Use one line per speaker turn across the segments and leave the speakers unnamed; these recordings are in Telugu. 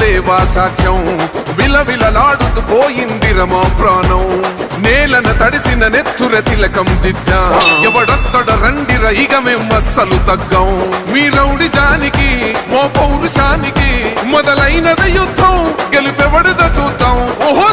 లేవా సాక్ష్యం విలవిలలాడుతూ పోయింది రమా ప్రాణం. నేలన తడిసిన నెత్తుర తిలకం దిద్దా. ఎవడొస్తడ రండి రైగ మేమస్సలు తగ్గం. మీ రౌడి జానికి మో పౌరుషానికి మొదలైనద యుద్ధం. గెలుపెవడద చూద్దాం. ఓహో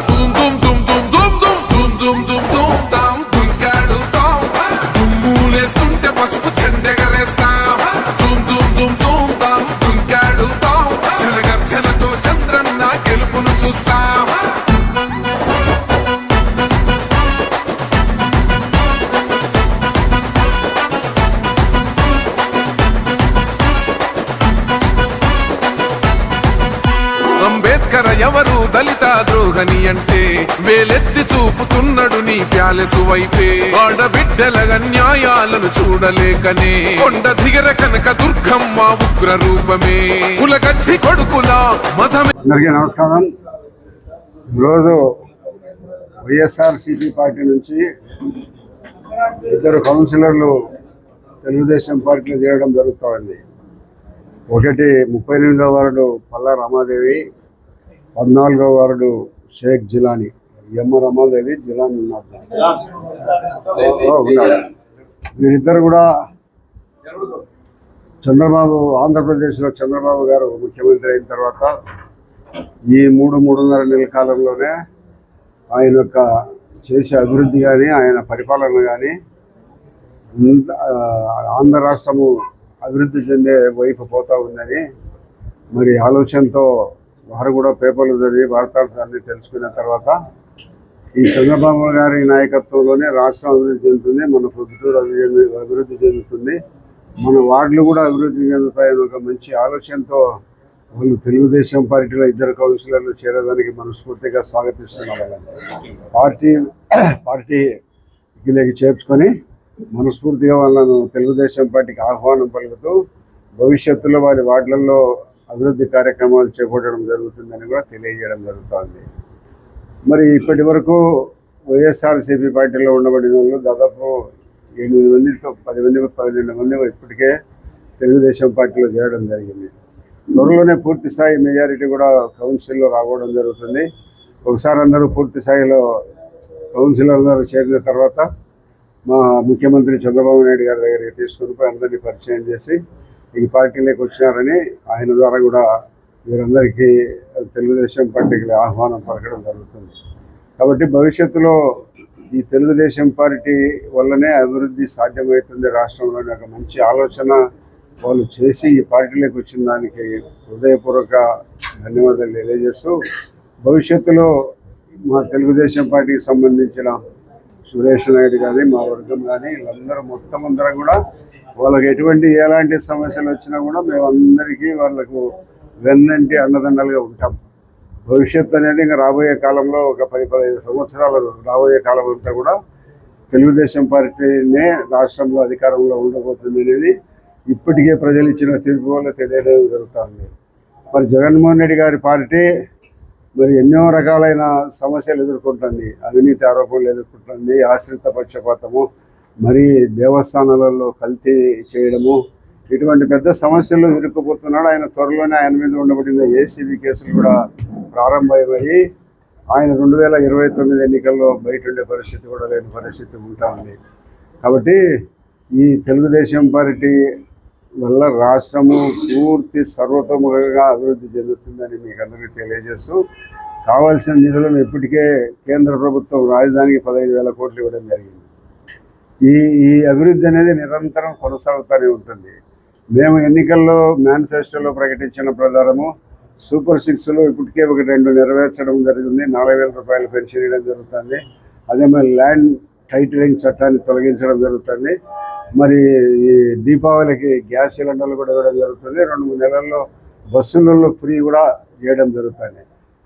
ఎవరు దళిత ద్రోహని అంటే వేలెత్తి చూపుతున్నాడు నీ ప్యాలెసు వైపే. ఆడబిడ్డల న్యాయాలను చూడలేకనే కొండ దిగర కనక దుర్గమ్మ ఉగ్ర రూపమే. కులగచ్చి కొడుకుల మతమే
అందరికీ నమస్కారం. ఈరోజు వైఎస్ఆర్సిపి పార్టీ నుంచి ఇద్దరు కౌన్సిలర్లు తెలుగుదేశం పార్టీలో చేరడం జరుగుతోంది. ఒకటి ముప్పై ఎనిమిదో వార్డు పల్లా రామాదేవి పద్నాలుగవ వార్డు షేక్ జిలానీ ఎమ్మ రమాదేవి జిలానీ ఉన్నారు. ఉన్నారు వీరిద్దరు కూడా చంద్రబాబు ఆంధ్రప్రదేశ్లో చంద్రబాబు గారు ముఖ్యమంత్రి అయిన తర్వాత ఈ మూడు మూడున్నర నెలల కాలంలోనే ఆయన యొక్క చేసే అభివృద్ధి కానీ ఆయన పరిపాలన కానీ ఆంధ్ర రాష్ట్రము అభివృద్ధి చెందే వైపు పోతా ఉందని మరి ఆలోచనతో వారు కూడా పేపర్లు చదివి వార్తాంశాన్ని తెలుసుకున్న తర్వాత ఈ చంద్రబాబు గారి నాయకత్వంలోనే రాష్ట్రం అభివృద్ధి చెందుతుంది మన ప్రభుత్వం అభివృద్ధి అభివృద్ధి చెందుతుంది. మన వార్డులు కూడా అభివృద్ధి చెందుతాయని ఒక మంచి ఆలోచనతో వాళ్ళు తెలుగుదేశం పార్టీలో ఇద్దరు కౌన్సిలర్లు చేరడానికి మనస్ఫూర్తిగా స్వాగతిస్తున్నాం. వాళ్ళని పార్టీ పార్టీకి చేర్చుకొని మనస్ఫూర్తిగా వాళ్ళను తెలుగుదేశం పార్టీకి ఆహ్వానం పలుకుతూ భవిష్యత్తులో వారి వార్డులలో అభివృద్ధి కార్యక్రమాలు చేపట్టడం జరుగుతుందని కూడా తెలియజేయడం జరుగుతోంది. మరి ఇప్పటి వరకు వైఎస్ఆర్సీపీ పార్టీలో ఉండబడిన వాళ్ళు దాదాపు ఎనిమిది మందితో పది మంది పన్నెండు మంది ఇప్పటికే తెలుగుదేశం పార్టీలో చేరడం జరిగింది. త్వరలోనే పూర్తి స్థాయి మెజారిటీ కూడా కౌన్సిల్లో రావడం జరుగుతుంది. ఒకసారి అందరూ పూర్తి స్థాయిలో కౌన్సిలర్ అందరూ చేరిన తర్వాత మా ముఖ్యమంత్రి చంద్రబాబు నాయుడు గారి దగ్గరికి తీసుకుని పోయి అందరినీ పరిచయం చేసి ఈ పార్టీలోకి వచ్చినారని ఆయన ద్వారా కూడా వీరందరికీ తెలుగుదేశం పార్టీకి ఆహ్వానం పలకడం జరుగుతుంది. కాబట్టి భవిష్యత్తులో ఈ తెలుగుదేశం పార్టీ వల్లనే అభివృద్ధి సాధ్యమవుతుంది రాష్ట్రంలోని ఒక మంచి ఆలోచన వాళ్ళు చేసి ఈ పార్టీలోకి వచ్చిన దానికి హృదయపూర్వక ధన్యవాదాలు తెలియజేస్తూ భవిష్యత్తులో మా తెలుగుదేశం పార్టీకి సంబంధించిన సురేష్ నాయుడు కానీ మా వర్గం కానీ వీళ్ళందరూ మొత్తం అందరం కూడా వాళ్ళకి ఎటువంటి ఎలాంటి సమస్యలు వచ్చినా కూడా మేమందరికీ వాళ్ళకు వెన్నంటి అండదండలుగా ఉంటాం. భవిష్యత్తు అనేది ఇంకా రాబోయే కాలంలో ఒక పది పదిహేను సంవత్సరాలు రాబోయే కాలం అంతా కూడా తెలుగుదేశం పార్టీనే రాష్ట్రంలో అధికారంలో ఉండబోతుంది అనేది ఇప్పటికే ప్రజలు ఇచ్చిన తీర్పు వల్ల తెలియడం జరుగుతుంది. మరి జగన్మోహన్ రెడ్డి గారి పార్టీ మరి ఎన్నో రకాలైన సమస్యలు ఎదుర్కొంటుంది. అవినీతి ఆరోపణలు ఎదుర్కొంటుంది. ఆశ్రిత పక్షపాతము మరి దేవస్థానాలలో కల్తీ చేయడము. ఇటువంటి పెద్ద సమస్యలు ఇరుక్కుపోతున్నాడు ఆయన త్వరలోనే ఆయన మీద ఉండబడిన ఏసీబీ కేసులు కూడా ప్రారంభమయ్యాయి. ఆయన రెండు వేల ఇరవై తొమ్మిది ఎన్నికల్లో బయట ఉండే పరిస్థితి కూడా లేని పరిస్థితి ఉంటా ఉంది. కాబట్టి ఈ తెలుగుదేశం పార్టీ వల్ల రాష్ట్రము పూర్తి సర్వతోముఖంగా అభివృద్ధి చెందుతుందని మీకు అందరికీ తెలియజేస్తూ కావాల్సిన నిధులను ఇప్పటికే కేంద్ర ప్రభుత్వం రాజధానికి పదహైదు వేల కోట్లు ఇవ్వడం జరిగింది. ఈ ఈ అభివృద్ధి అనేది నిరంతరం కొనసాగుతూనే ఉంటుంది. మేము ఎన్నికల్లో మేనిఫెస్టోలో ప్రకటించిన ప్రకారము సూపర్ సిక్స్లో ఇప్పటికే ఒక రెండు నెరవేర్చడం జరిగింది. నాలుగు వేల రూపాయలు పెన్షన్ ఇవ్వడం జరుగుతుంది. అదే మరి ల్యాండ్ టైటిలింగ్ చట్టాన్ని తొలగించడం జరుగుతుంది. మరి ఈ దీపావళికి గ్యాస్ సిలిండర్లు కూడా ఇవ్వడం జరుగుతుంది. రెండు మూడు నెలల్లో బస్సులలో ఫ్రీ కూడా చేయడం జరుగుతుంది.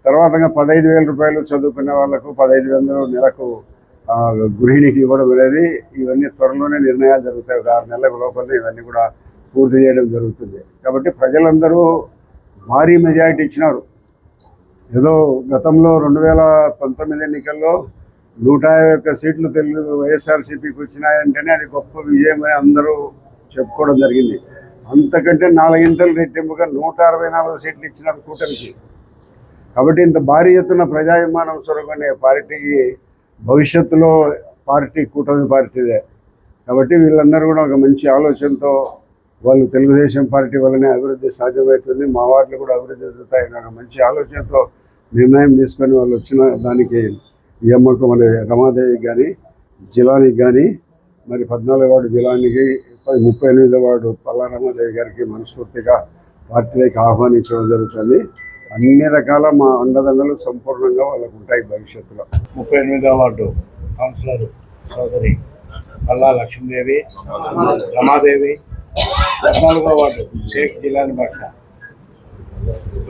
తర్వాత పదహైదు వేల రూపాయలు చదువుకునే వాళ్ళకు పదహైదు వందలు నెలకు గృహిణికి ఇవ్వడం అనేది ఇవన్నీ త్వరలోనే నిర్ణయాలు జరుగుతాయి. ఒక ఆరు నెలల లోపలనే ఇవన్నీ కూడా పూర్తి చేయడం జరుగుతుంది. కాబట్టి ప్రజలందరూ భారీ మెజారిటీ ఇచ్చినారు. ఏదో గతంలో రెండు వేల పంతొమ్మిది ఎన్నికల్లో నూట యాభై ఒక్క సీట్లు తెలుగు వైఎస్ఆర్సీపీకి వచ్చినాయంటేనే అది గొప్ప విజయం అని అందరూ చెప్పుకోవడం జరిగింది. అంతకంటే నాలుగింతలు రెట్టింపుగా నూట అరవై నాలుగు సీట్లు ఇచ్చినారు కూటమికి. కాబట్టి ఇంత భారీ ఎత్తున ప్రజాభిమానం సొరగనే పార్టీకి భవిష్యత్తులో పార్టీ కూటమి పార్టీదే. కాబట్టి వీళ్ళందరూ కూడా ఒక మంచి ఆలోచనతో వాళ్ళు తెలుగుదేశం పార్టీ వల్లనే అభివృద్ధి సాధ్యమవుతుంది. మా వార్డులు కూడా అభివృద్ధి చెందుతాయని ఒక మంచి ఆలోచనతో నిర్ణయం తీసుకొని వాళ్ళు వచ్చిన దానికి ఈ అమ్మకు మన రమాదేవి కానీ జిలానికి కానీ మరి పద్నాలుగు వార్డు జిలానికి ముప్పై ఎనిమిదో వార్డు పల్లా రమాదేవి గారికి మనస్ఫూర్తిగా పార్టీలోకి ఆహ్వానించడం జరుగుతుంది. అన్ని రకాల మా అండదండలు సంపూర్ణంగా వాళ్ళకు ఉంటాయి భవిష్యత్తులో.
ముప్పై ఎనిమిదో వార్డు కౌన్సిలర్ సోదరి పల్లా లక్ష్మీదేవి రమాదేవి పద్నాలుగో వార్డు షేక్ జిలాని భాష.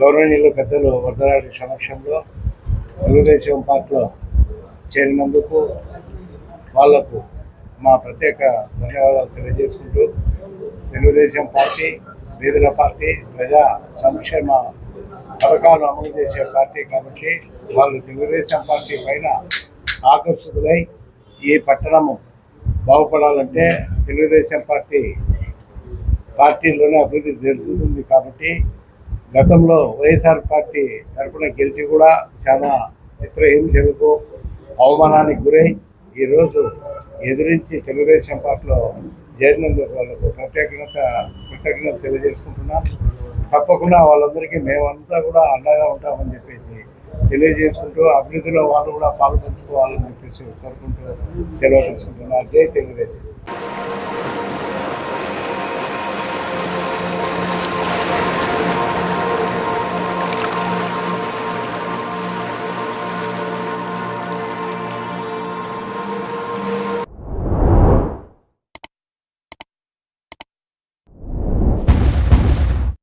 గౌరవనీయులు పెద్దలు వరదరాడి సమక్షంలో తెలుగుదేశం పార్టీలో చేరినందుకు వాళ్ళకు మా ప్రత్యేక ధన్యవాదాలు తెలియజేసుకుంటూ తెలుగుదేశం పార్టీ వీధుల పార్టీ ప్రజా సంక్షేమ పథకాలు అమలు చేసే పార్టీ కాబట్టి వాళ్ళు తెలుగుదేశం పార్టీ పైన ఆకర్షితులై ఈ పట్టణము బాగుపడాలంటే తెలుగుదేశం పార్టీ పార్టీలోనే అభివృద్ధి జరుగుతుంది కాబట్టి గతంలో వైఎస్ఆర్ పార్టీ తరఫున గెలిచి కూడా చాలా చిత్రహింసలకు అవమానానికి గురై ఈరోజు ఎదిరించి తెలుగుదేశం పార్టీలో చేరినందుకు వాళ్ళకు ప్రత్యేకత కృతజ్ఞత తెలియజేసుకుంటున్నాం. తప్పకుండా వాళ్ళందరికీ మేమంతా కూడా అండగా ఉంటామని చెప్పేసి తెలియజేసుకుంటూ అభివృద్ధిలో వాళ్ళు కూడా పాల్పంచుకోవాలని చెప్పేసి కోరుకుంటూ సెలవు తీసుకుంటున్నా. జై తెలుగుదేశం.